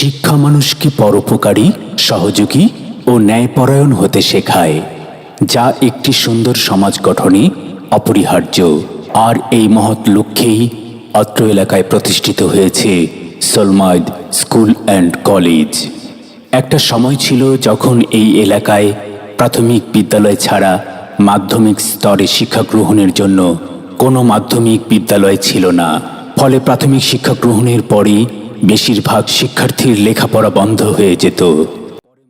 শিক্ষা মানুষকে পরোপকারী, সহযোগী ও ন্যায়পরায়ণ হতে শেখায়, যা একটি সুন্দর সমাজ গঠনে অপরিহার্য? আর এই মহৎ লক্ষ্যেই অত্র এলাকায় প্রতিষ্ঠিত হয়েছে সলমাদ স্কুল অ্যান্ড কলেজ। একটা সময় ছিল যখন এই এলাকায় প্রাথমিক বিদ্যালয় ছাড়া মাধ্যমিক স্তরে শিক্ষা গ্রহণের জন্য কোনো মাধ্যমিক বিদ্যালয় ছিল না। ফলে প্রাথমিক শিক্ষা গ্রহণের পরই বেশিরভাগ শিক্ষার্থীর লেখাপড়া বন্ধ হয়ে যেত।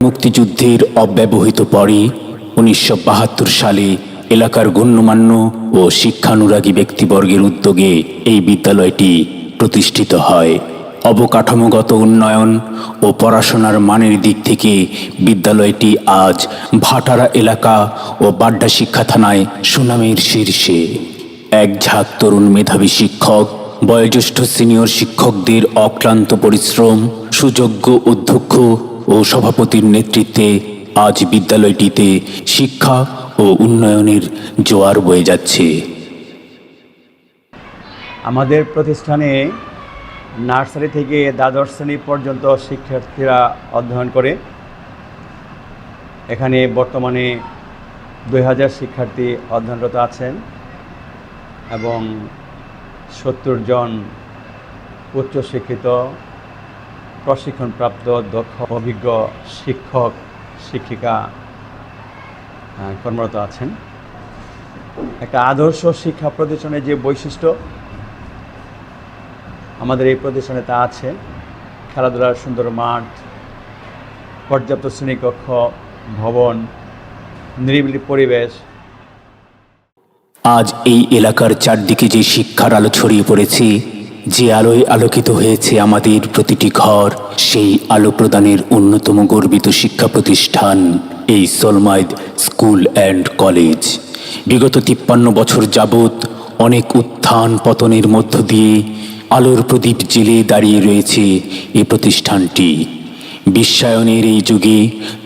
মুক্তিযুদ্ধের অব্যবহৃত পরই উনিশশো বাহাত্তর সালে এলাকার গণ্যমান্য ও শিক্ষানুরাগী ব্যক্তিবর্গের উদ্যোগে এই বিদ্যালয়টি প্রতিষ্ঠিত হয়। অবকাঠামোগত উন্নয়ন ও পড়াশোনার মানের দিক থেকে বিদ্যালয়টি আজ ভাটারা এলাকা ও বাড্ডা শিক্ষা থানায় সুনামের শীর্ষে। এক ঝাঁক তরুণ মেধাবী শিক্ষক বয়োজ্যেষ্ঠ সিনিয়র শিক্ষকদের অক্লান্ত পরিশ্রম, সুযোগ্য অধ্যক্ষ ও সভাপতির নেতৃত্বে আজ বিদ্যালয়টিতে শিক্ষা ও উন্নয়নের জোয়ার বয়ে যাচ্ছে। আমাদের প্রতিষ্ঠানে নার্সারি থেকে দ্বাদশ শ্রেণি পর্যন্ত শিক্ষার্থীরা অধ্যয়ন করে। এখানে বর্তমানে দুই হাজার শিক্ষার্থী অধ্যয়নরত আছেন এবং সত্তর জন উচ্চশিক্ষিত প্রশিক্ষণপ্রাপ্ত, দক্ষ, অভিজ্ঞ শিক্ষক, শিক্ষিকা কর্মরত আছেন। একটা আদর্শ শিক্ষা প্রতিষ্ঠানের যে বৈশিষ্ট্য, আমাদের এই প্রতিষ্ঠানে তা আছে। খেলাধুলার সুন্দর মাঠ, পর্যাপ্ত শ্রেণীকক্ষ, ভবন, নিরিবিলি পরিবেশ আজ এই এলাকার চারদিকে যে শিক্ষার আলো ছড়িয়ে পড়েছে, যে আলোয় আলোকিত হয়েছে আমাদের প্রতিটি ঘর, সেই আলো প্রদানের অন্যতম গর্বিত শিক্ষা প্রতিষ্ঠান এই সলমাইদ স্কুল অ্যান্ড কলেজ। বিগত তিপ্পান্ন বছর যাবৎ অনেক উত্থান পতনের মধ্য দিয়ে আলোর প্রদীপ জেলে দাঁড়িয়ে রয়েছে এই প্রতিষ্ঠানটি। বিশ্বায়নের এই যুগে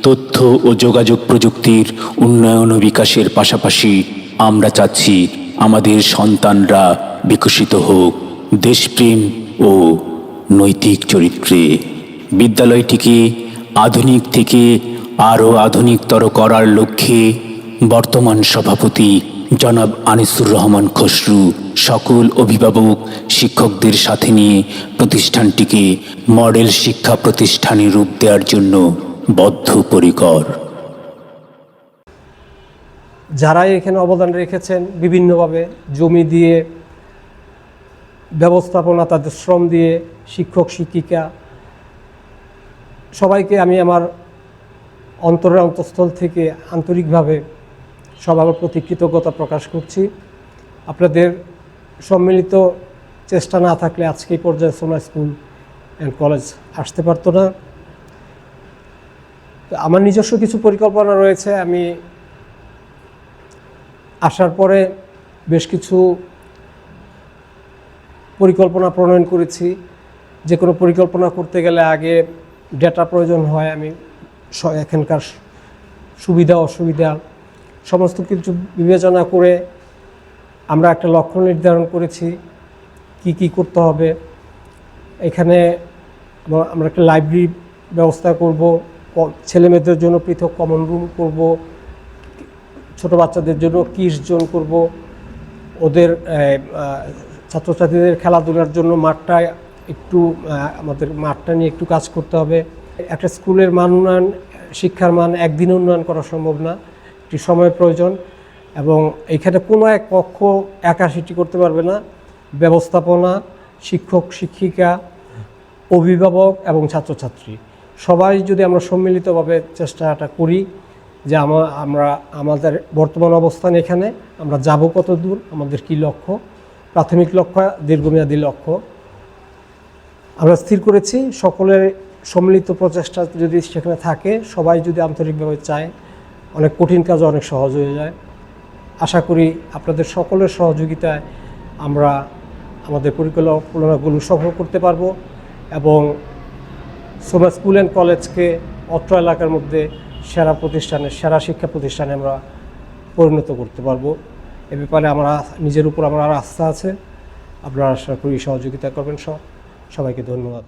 তথ্য ও যোগাযোগ প্রযুক্তির উন্নয়ন ও বিকাশের পাশাপাশি আমরা চাচ্ছি আমাদের সন্তানরা বিকশিত হোক, দেশপ্রেম ও নৈতিক চরিত্রে। বিদ্যালয়টিকে আধুনিক থেকে আরও আধুনিকতর করার লক্ষ্যে বর্তমান সভাপতি জনাব আনিসুর রহমান খসরু সকল অভিভাবক শিক্ষকদের সাথে নিয়ে প্রতিষ্ঠানটিকে মডেল শিক্ষা প্রতিষ্ঠানে রূপ দেওয়ার জন্য বদ্ধপরিকর। যারাই এখানে অবদান রেখেছেন, বিভিন্নভাবে জমি দিয়ে ব্যবস্থাপনা, তাদের শ্রম দিয়ে, শিক্ষক, শিক্ষিকা, সবাইকে আমি আমার অন্তরের অন্তঃস্থল থেকে আন্তরিকভাবে সবার প্রতি কৃতজ্ঞতা প্রকাশ করছি। আপনাদের সম্মিলিত চেষ্টা না থাকলে আজকে পর্যায়ে সোনা স্কুল অ্যান্ড কলেজ আসতে পারতো না। আমার নিজস্ব কিছু পরিকল্পনা রয়েছে, আমি আসার পরে বেশ কিছু পরিকল্পনা প্রণয়ন করেছি। যে কোনো পরিকল্পনা করতে গেলে আগে ডেটা প্রয়োজন হয়, আমি এখানকার সুবিধা, অসুবিধা সমস্ত কিছু বিবেচনা করে আমরা একটা লক্ষ্য নির্ধারণ করেছি, কি কি করতে হবে। এখানে আমরা একটা লাইব্রেরি ব্যবস্থা করব ছেলেমেয়েদের জন্য পৃথক কমন রুম করব। ছোট বাচ্চাদের জন্য কিস জোন করব। ওদের ছাত্রছাত্রীদের খেলাধুলার জন্য মাঠটা একটু আমাদের মাঠটা নিয়ে একটু কাজ করতে হবে। একটা স্কুলের মান উন্নয়ন, শিক্ষার মান একদিন উন্নয়ন করা সম্ভব না, একটি সময়ের প্রয়োজন এবং এখানে কোনো এক পক্ষ একা সেটি করতে পারবে না। ব্যবস্থাপনা, শিক্ষক, শিক্ষিকা, অভিভাবক এবং ছাত্রছাত্রী। সবাই যদি আমরা সম্মিলিতভাবে চেষ্টাটা করি যে আমা- আমরা আমাদের বর্তমান অবস্থান এখানে, আমরা যাব কত দূর আমাদের কি লক্ষ্য? প্রাথমিক লক্ষ্য, দীর্ঘমেয়াদী লক্ষ্য। আমরা স্থির করেছি, সকলের সম্মিলিত প্রচেষ্টা যদি সেখানে থাকে, সবাই যদি আন্তরিকভাবে চায়, অনেক কঠিন কাজ অনেক সহজ হয়ে যায়। আশা করি আপনাদের সকলের সহযোগিতায় আমরা আমাদের পরিকল্পনাগুলো সফল করতে পারব এবং সোমা স্কুল অ্যান্ড কলেজকে অত্র এলাকার মধ্যে সেরা প্রতিষ্ঠানে সেরা শিক্ষা প্রতিষ্ঠানে আমরা পরিণত করতে পারব। এ ব্যাপারে আমরা নিজের উপর আমার আস্থা আছে। আপনারা আশা করি সহযোগিতা করবেন সব। সবাইকে ধন্যবাদ।